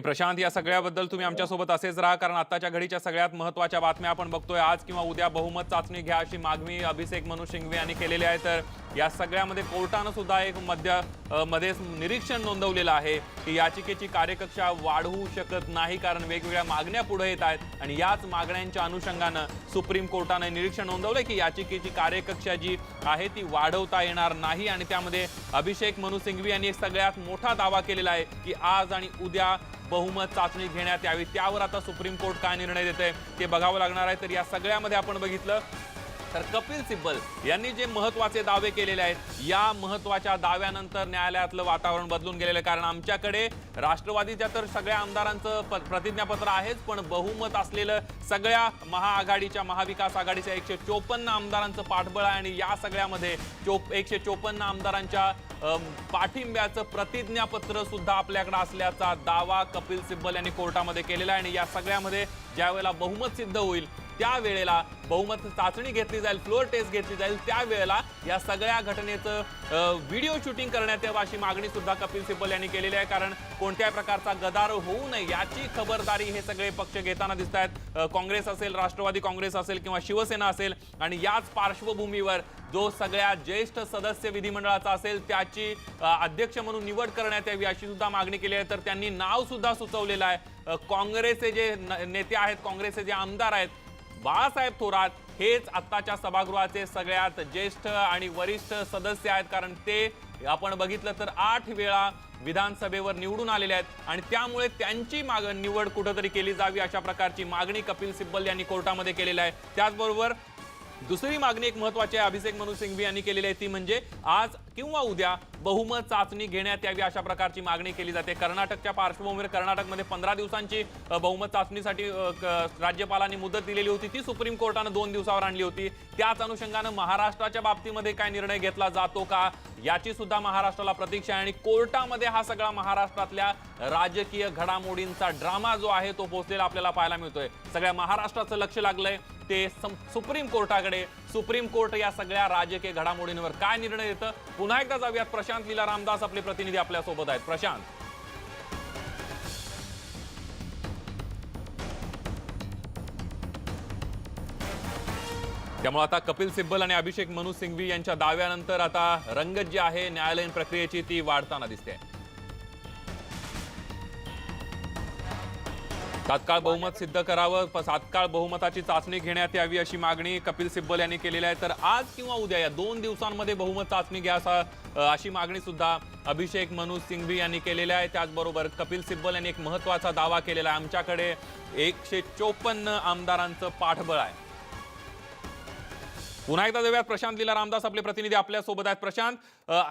प्रशांत या सगळ्याबद्दल तुम्ही आमच्यासोबत असेच राहा कारण आताच्या घडीच्या सगळ्यात महत्त्वाच्या बातम्या आपण बघतोय. आज किंवा उद्या बहुमत चाचणी घ्या अशी मागणी अभिषेक मनु शिंगवे यांनी केलेली आहे. तर या सगळ्यामध्ये कोर्टानं सुद्धा एक मध्यमध्ये निरीक्षण नोंदवलेलं आहे की याचिकेची कार्यकक्षा वाढवू शकत नाही कारण वेगवेगळ्या मागण्या पुढे येत आहेत. आणि याच मागण्यांच्या अनुषंगानं सुप्रीम कोर्टाने निरीक्षण नोंदवलं की याचिकेची कार्यकक्षा जी आहे ती वाढवता येणार नाही. आणि त्यामध्ये अभिषेक मनु सिंघवी यांनी एक सगळ्यात मोठा दावा केलेला आहे की आज आणि उद्या बहुमत चाचणी घेण्यात यावी. त्यावर आता सुप्रीम कोर्ट काय निर्णय देते ते बघावं लागणार आहे. तर या सगळ्यामध्ये आपण बघितलं तर कपिल सिब्बल यांनी जे महत्त्वाचे दावे केलेले आहेत या महत्त्वाच्या दाव्यानंतर न्यायालयातलं वातावरण बदलून गेलेलं आहे कारण आमच्याकडे राष्ट्रवादीच्या तर सगळ्या आमदारांचं प- प्रतिज्ञापत्र आहेच पण बहुमत असलेलं सगळ्या महाआघाडीच्या महाविकास आघाडीच्या एकशे चोपन्न आमदारांचं पाठबळ आहे आणि या सगळ्यामध्ये चोप एकशे चोपन्न आमदारांच्या पाठिंब्याचं प्रतिज्ञापत्र सुद्धा आपल्याकडे असल्याचा दावा कपिल सिब्बल यांनी कोर्टामध्ये केलेला आहे आणि या सगळ्यामध्ये ज्यावेळेला बहुमत सिद्ध होईल त्यावेळेला बहुमत चाचणी घेतली जाईल फ्लोअर टेस्ट घेतली जाईल त्यावेळेला या सगळ्या घटनेचं व्हिडिओ शूटिंग करण्यात यावं अशी मागणी सुद्धा कपिल सिब्बल यांनी केलेली आहे. कारण कोणत्याही प्रकारचा गदार होऊ नये याची खबरदारी हे सगळे पक्ष घेताना दिसत आहेत. काँग्रेस असेल राष्ट्रवादी काँग्रेस असेल किंवा शिवसेना असेल आणि याच पार्श्वभूमीवर जो सगळ्या ज्येष्ठ सदस्य विधिमंडळाचा असेल त्याची अध्यक्ष म्हणून निवड करण्यात यावी अशी सुद्धा मागणी केली आहे. तर त्यांनी नाव सुद्धा सुचवलेलं आहे. काँग्रेसचे जे नेते आहेत काँग्रेसचे जे आमदार आहेत बाळासाहेब थोरात हेच आत्ताच्या सभागृहाचे सगळ्यात ज्येष्ठ आणि वरिष्ठ सदस्य आहेत. कारण ते आपण बघितलं तर आठ वेळा विधानसभेवर निवडून आलेले आहेत. आणि त्यामुळे त्यांची माग निवड कुठंतरी केली जावी अशा प्रकारची मागणी कपिल सिब्बल यांनी कोर्टामध्ये केलेली आहे. त्याचबरोबर दुसरी मागणी एक महत्वाची आहे अभिषेक मनु सिंघवी यांनी केलेली आहे ती म्हणजे आज किंवा उद्या बहुमत चाचणी घेण्यात यावी अशा प्रकारची मागणी केली जाते. कर्नाटकच्या पार्श्वभूमीवर कर्नाटकमध्ये पंधरा दिवसांची बहुमत चाचणीसाठी राज्यपालांनी मुदत दिलेली होती. ती सुप्रीम कोर्टानं दोन दिवसावर आणली होती. त्याच अनुषंगानं महाराष्ट्राच्या बाबतीमध्ये काय निर्णय घेतला जातो का? याची सुद्धा महाराष्ट्राला प्रतीक्षा आहे. आणि कोर्टामध्ये हा सगळा महाराष्ट्रातल्या राजकीय घडामोडींचा ड्रामा जो आहे तो पोहोचलेला आपल्याला पाहायला मिळतोय. सगळ्या महाराष्ट्राचं लक्ष लागलंय. ते सुप्रीम कोर्टाकडे सुप्रीम कोर्ट या सगळ्या राजकीय घडामोडींवर काय निर्णय देतं पुन्हा एकदा जाऊयात. प्रशांत लीला रामदास आपले प्रतिनिधी आपल्यासोबत आहेत. प्रशांत. त्यामुळे आता कपिल सिब्बल आणि अभिषेक मनु सिंघवी यांच्या दाव्यानंतर आता रंगत जी आहे न्यायालयीन प्रक्रियेची ती वाढताना दिसते. तात्काळ बहुमत सिद्ध करावं तात्काळ बहुमताची चाचणी घेण्यात यावी अशी मागणी कपिल सिब्बल यांनी केलेली आहे. तर आज किंवा उद्या या दोन दिवसांमध्ये बहुमत चाचणी घ्या असा अशी मागणी सुद्धा अभिषेक मनु सिंघवी यांनी केलेली आहे. त्याचबरोबर कपिल सिब्बल यांनी एक महत्त्वाचा दावा केलेला आहे. आमच्याकडे एकशे चोपन्न आमदारांचं पाठबळ आहे. पुन्हा एकदा जाऊयात प्रशांत लीला रामदास आपले प्रतिनिधी आपल्यासोबत आहेत. प्रशांत